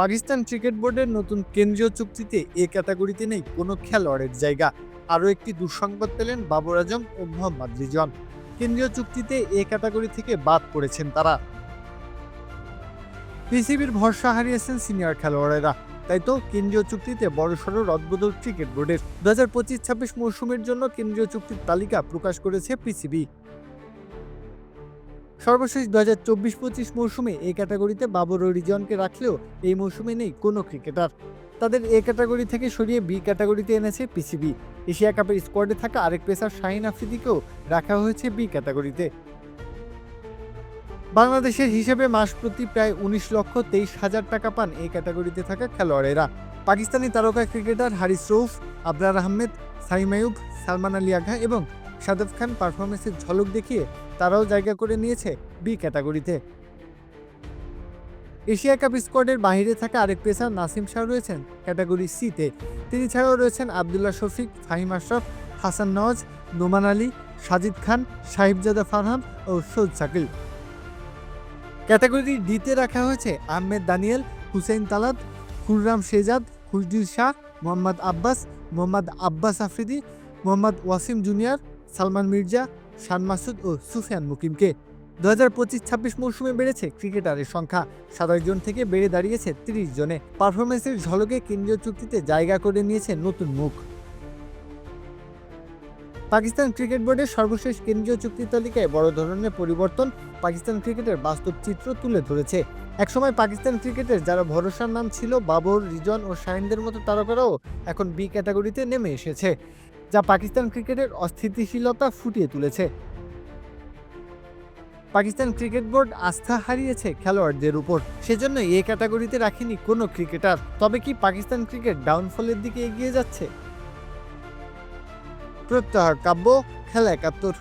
Pakistan cricket বোর্ডের নতুন কেন্দ্রীয় চুক্তিতে এ ক্যাটাগরিতে নেই কোনো খেলোয়াড়ের জায়গা। আরও একটি দুঃসংবাদ পেলেন বাবর আজম ও মোহাম্মদ রিজন কেন্দ্রীয় চুক্তিতে এ ক্যাটাগরি থেকে বাদ পড়েছেন তারা। পিসিবির ভরসা হারিয়েছেন সিনিয়র খেলোয়াড়েরা। তাই তো কেন্দ্রীয় চুক্তিতে বড়সড় রদবদল ক্রিকেট বোর্ডের। দু হাজার পঁচিশ ছাব্বিশ মৌসুমের জন্য কেন্দ্রীয় চুক্তির তালিকা প্রকাশ করেছে পিসিবি। সর্বশেষ দু হাজার চব্বিশ পঁচিশ মৌসুমে এই ক্যাটাগরিতে বাবর ও রিজনকে রাখলেও এই মৌসুমে নেই কোনো ক্রিকেটার। তাদের এ ক্যাটাগরি থেকে সরিয়ে বি ক্যাটাগরিতে এনেছে পিসিবি। এশিয়া কাপের স্কোয়াডে থাকা আরেক পেসার শাহিন আফ্রিদিকেও রাখা হয়েছে বি ক্যাটাগরিতে। বাংলাদেশের হিসেবে মাস প্রতি প্রায় উনিশ লক্ষ তেইশ হাজার টাকা পান এই ক্যাটাগরিতে থাকা খেলোয়াড়েরা। পাকিস্তানি তারকা ক্রিকেটার হারিস রৌফ আবরার আহমেদ, সাইম আয়ুব সালমান আলী আঘা এবং সাদেব খান পারফরমেন্সের ঝলক দেখিয়ে তারাও জায়গা করে নিয়েছে বি ক্যাটাগরিতে। এশিয়া কাপ স্কোয়াডের বাইরে থাকা আরেক পেসার নাসিম শাহ রয়েছেন ক্যাটাগরি সিতে তিনি ছাড়াও রয়েছেন আবদুল্লাহ শফিক, ফাহিম আশরাফ, হাসান নওয়াজ, নোমান আলী, সাজিদ খান, সাহিবজাদা ফারহান ও সৌদ সাকিল ক্যাটাগরি ডিতে রাখা হয়েছে আহমেদ দানিয়েল, হুসেইন তালাত, খুররাম শেজাদ, খুশদিল শাহ, মোহাম্মদ আব্বাস মোহাম্মদ আব্বাস আফ্রিদি, মোহাম্মদ ওয়াসিম জুনিয়র সালমান মির্জা, শান মাসুদ ও সুফিয়ান মুকিমকে। দু হাজার পঁচিশ ছাব্বিশ মৌসুমে বেড়েছে ক্রিকেটারের সংখ্যা। সাতাশ জন থেকে বেড়ে দাঁড়িয়েছে তিরিশ জনে। পারফরমেন্সের ঝলকে কেন্দ্রীয় চুক্তিতে জায়গা করে নিয়েছে নতুন মুখ। পাকিস্তান ক্রিকেট বোর্ডের সর্বশেষ কেন্দ্রীয় চুক্তি তালিকায় বড় ধরনের পরিবর্তন পাকিস্তান ক্রিকেটের বাস্তব চিত্র তুলে ধরেছে। একসময় পাকিস্তান ক্রিকেটের যারা ভরসার নাম ছিল বাবর, রিজন ও শাহিনদের মতো তারকারাও এখন বি ক্যাটাগরিতে নেমে এসেছে। যা পাকিস্তান ক্রিকেটের অস্থিতিশীলতা ফুটিয়ে তুলেছে। পাকিস্তান ক্রিকেট বোর্ড আস্থা হারিয়েছে খেলোয়াড়দের উপর। সেজন্য এ ক্যাটাগরিতে রাখেনি কোনো ক্রিকেটার। তবে কি পাকিস্তান ক্রিকেট ডাউনফলের দিকে এগিয়ে যাচ্ছে? প্রত্যাহার কাব্য, খেলা একাত্তর।